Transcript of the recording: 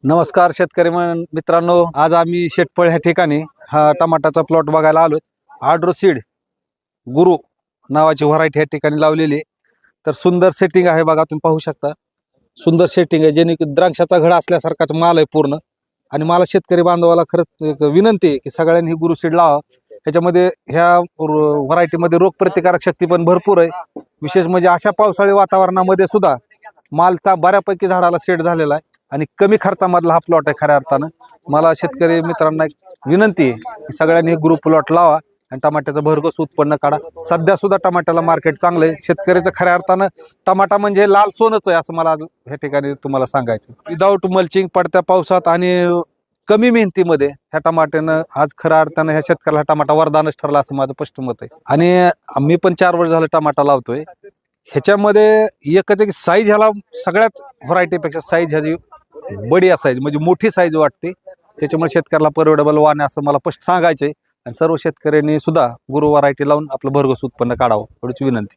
नमस्कार शेतकरी मित्रांनो आज आम्ही शेटपळ ह्या ठिकाणी हा टमाटाचा प्लॉट बघायला आलो आड्रो सीड गुरु नावाची व्हरायटी ह्या ठिकाणी लावलेली आहे. तर सुंदर सेटिंग आहे बघा तुम्ही पाहू शकता. सुंदर सेटिंग आहे जेणे की द्राक्षाचा घडा असल्यासारखाच माल आहे पूर्ण. आणि मला शेतकरी बांधवाला खरंच विनंती आहे की सगळ्यांनी ही गुरु सीड लावा ह्याच्यामध्ये ह्या व्हरायटीमध्ये रोगप्रतिकारक शक्ती पण भरपूर आहे. विशेष म्हणजे अशा पावसाळी वातावरणामध्ये सुद्धा मालचा बऱ्यापैकी झाडाला सेट झालेला आहे. आणि कमी खर्चामधला हा प्लॉट आहे खऱ्या अर्थानं. मला शेतकरी मित्रांना एक विनंती आहे की सगळ्यांनी ग्रुप प्लॉट लावा आणि टमाट्याचं भरघोस उत्पन्न काढा. सध्या सुद्धा टमाट्याला मार्केट चांगलं आहे. शेतकऱ्याचं खऱ्या अर्थानं टमाटा म्हणजे लाल सोनच आहे असं मला आज ह्या ठिकाणी तुम्हाला सांगायचं विदाऊट मल्चिंग पडत्या पावसात आणि कमी मेहनतीमध्ये ह्या टमाट्यानं आज खऱ्या अर्थानं ह्या शेतकऱ्याला हा टमाटा वरदानच ठरला असं माझं स्पष्ट मत आहे. आणि मी पण चार वर्ष झालं टमाटा लावतोय. ह्याच्यामध्ये एकच एक साईज ह्याला सगळ्यात व्हरायटीपेक्षा साईज ह्याची बडी असायची म्हणजे मोठी साईज वाटते. त्याच्यामुळे शेतकऱ्याला परवडेबल वाणे असं मला स्पष्ट सांगायचंय. आणि सर्व शेतकऱ्यांनी सुद्धा गुरु व्हरायटी लावून आपलं भरघोस उत्पन्न काढावं एवढीच विनंती.